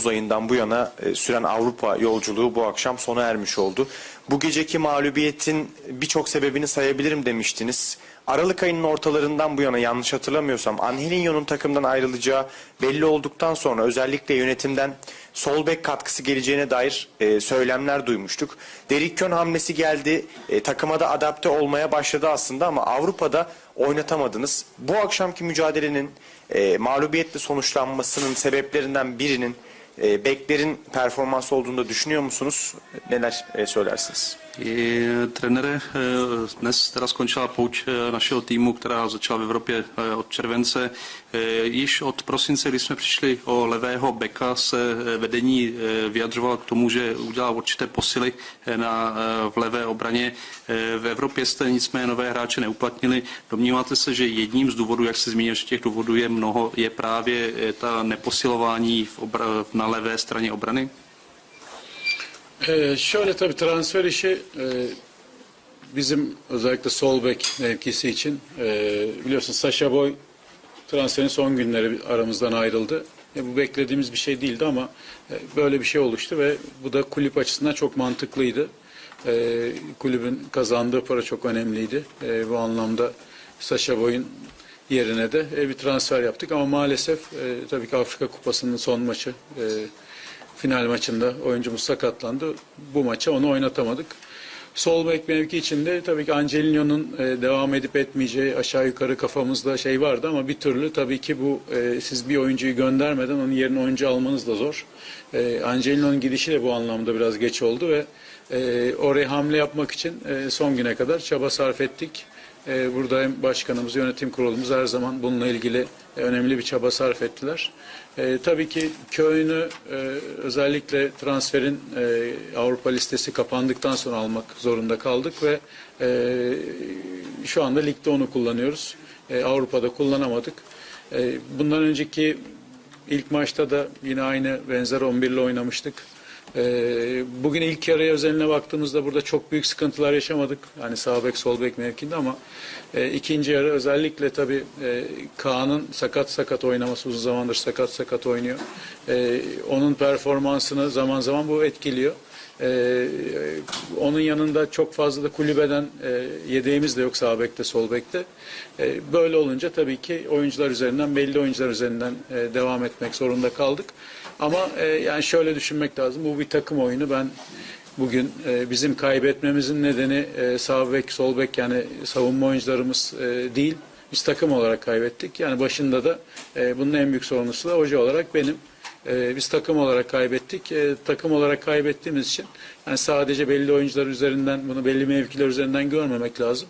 Temmuz ayından bu yana e, süren Avrupa yolculuğu bu akşam sona ermiş oldu. Bu geceki mağlubiyetin birçok sebebini sayabilirim demiştiniz. Aralık ayının ortalarından bu yana yanlış hatırlamıyorsam Angelinho'nun takımdan ayrılacağı belli olduktan sonra özellikle yönetimden sol bek katkısı geleceğine dair e, söylemler duymuştuk. Derrick hamlesi geldi. E, takıma da adapte olmaya başladı aslında ama Avrupa'da oynatamadınız. Bu akşamki mücadelenin e, mağlubiyetle sonuçlanmasının sebeplerinden birinin beklerin performansı olduğunu düşünüyor musunuz? Neler e, söylersiniz? I, trenére, eh, dnes teda skončila pouč eh, našeho týmu, která začala v Evropě eh, od července. Eh, Již od prosince, kdy jsme přišli o levého beka, se eh, vedení eh, vyjadřovalo k tomu, že udělá určité posily eh, na, eh, v levé obraně. Eh, V Evropě jste nicméně nové hráče neuplatnili. Domníváte se, že jedním z důvodů, jak se zmínil, že těch důvodů je mnoho, je právě eh, ta neposilování v obra- na levé straně obrany? Ee, şöyle tabii transfer işi e, bizim özellikle sol bek mevkisi için e, biliyorsun Sasha Boy transferin son günleri aramızdan ayrıldı. E, bu beklediğimiz bir şey değildi ama e, böyle bir şey oluştu ve bu da kulüp açısından çok mantıklıydı. E, kulübün kazandığı para çok önemliydi. E, bu anlamda Sasha Boy'un yerine de e, bir transfer yaptık ama maalesef e, tabii ki Afrika Kupası'nın son maçı e, final maçında oyuncumuz sakatlandı. Bu maça onu oynatamadık. Sol bek mevki içinde tabii ki Angelino'nun e, devam edip etmeyeceği aşağı yukarı kafamızda şey vardı ama bir türlü tabii ki bu e, siz bir oyuncuyu göndermeden onun yerine oyuncu almanız da zor. E, Angelino'nun gidişi de bu anlamda biraz geç oldu ve e, oraya hamle yapmak için e, son güne kadar çaba sarf ettik. E, Burada hem başkanımız, yönetim kurulumuz her zaman bununla ilgili e, önemli bir çaba sarf ettiler. E, tabii ki Köyünü e, özellikle transferin e, Avrupa listesi kapandıktan sonra almak zorunda kaldık ve şu anda ligde onu kullanıyoruz. Avrupa'da kullanamadık. Bundan önceki ilk maçta da yine aynı benzer 11 ile oynamıştık. Ee, bugün ilk yarıya özeline baktığımızda burada çok büyük sıkıntılar yaşamadık. Hani sağ bek sol bek mevkinde ama e, ikinci yarı özellikle tabii e, Kaan'ın sakat sakat oynaması uzun zamandır sakat sakat oynuyor. E, onun performansını zaman zaman bu etkiliyor. Ee, onun yanında çok fazla da kulübeden e, yedeğimiz de yok sağ bekte sol bekte. E, böyle olunca tabii ki oyuncular üzerinden belli oyuncular üzerinden e, devam etmek zorunda kaldık. Ama e, yani şöyle düşünmek lazım. Bu bir takım oyunu. Ben bugün e, bizim kaybetmemizin nedeni e, sağ bek sol bek yani savunma oyuncularımız e, değil. Biz takım olarak kaybettik. Yani başında da e, bunun en büyük sorumlusu da hoca olarak benim. Ee, biz takım olarak kaybettik. Ee, takım olarak kaybettiğimiz için yani sadece belli oyuncular üzerinden bunu belli mevkiler üzerinden görmemek lazım.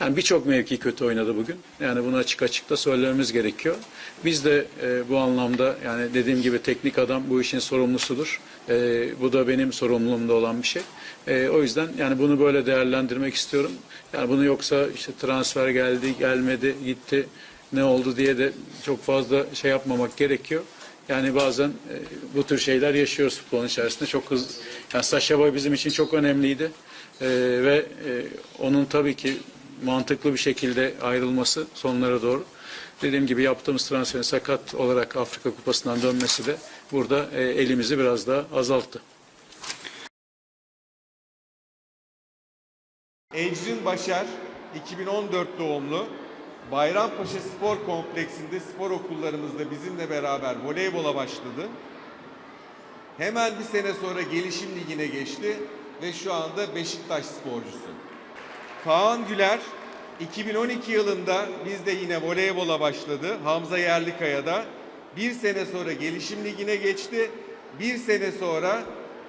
Yani birçok mevki kötü oynadı bugün. Yani bunu açık açık da söylememiz gerekiyor. Biz de e, bu anlamda yani dediğim gibi teknik adam bu işin sorumlusudur. E, bu da benim sorumluluğumda olan bir şey. E, o yüzden yani bunu böyle değerlendirmek istiyorum. Yani bunu yoksa işte transfer geldi, gelmedi, gitti, ne oldu diye de çok fazla şey yapmamak gerekiyor. Yani bazen e, bu tür şeyler yaşıyoruz futbolun içerisinde. Çok hızlı. Yani Sasha Boy bizim için çok önemliydi. E, ve e, onun tabii ki mantıklı bir şekilde ayrılması sonlara doğru. Dediğim gibi yaptığımız transferin sakat olarak Afrika Kupası'ndan dönmesi de burada e, elimizi biraz daha azalttı. Ecrin Başar, 2014 doğumlu. Bayrampaşa Spor Kompleksinde spor okullarımızda bizimle beraber voleybola başladı. Hemen bir sene sonra gelişim ligine geçti ve şu anda Beşiktaş sporcusu. Kaan Güler, 2012 yılında bizde yine voleybola başladı. Hamza Yerlikaya'da. Bir sene sonra gelişim ligine geçti. Bir sene sonra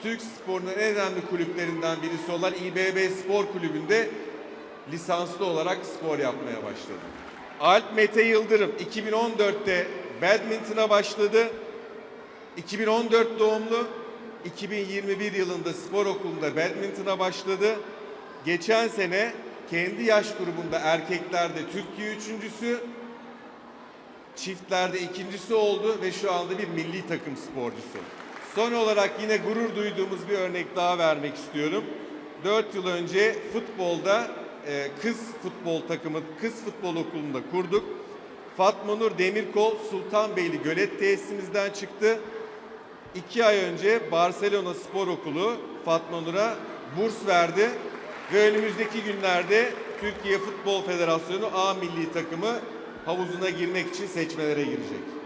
Türk sporunun en önemli kulüplerinden birisi olan İBB Spor Kulübü'nde lisanslı olarak spor yapmaya başladı. Alp Mete Yıldırım 2014'te badminton'a başladı. 2014 doğumlu. 2021 yılında spor okulunda badminton'a başladı. Geçen sene kendi yaş grubunda erkeklerde Türkiye üçüncüsü, çiftlerde ikincisi oldu ve şu anda bir milli takım sporcusu. Son olarak yine gurur duyduğumuz bir örnek daha vermek istiyorum. 4 yıl önce futbolda e, kız futbol takımı, kız futbol okulunda kurduk. Fatma Nur Demirkol Sultanbeyli Gölet tesisimizden çıktı. iki ay önce Barcelona Spor Okulu Fatma Nur'a burs verdi ve önümüzdeki günlerde Türkiye Futbol Federasyonu A milli takımı havuzuna girmek için seçmelere girecek.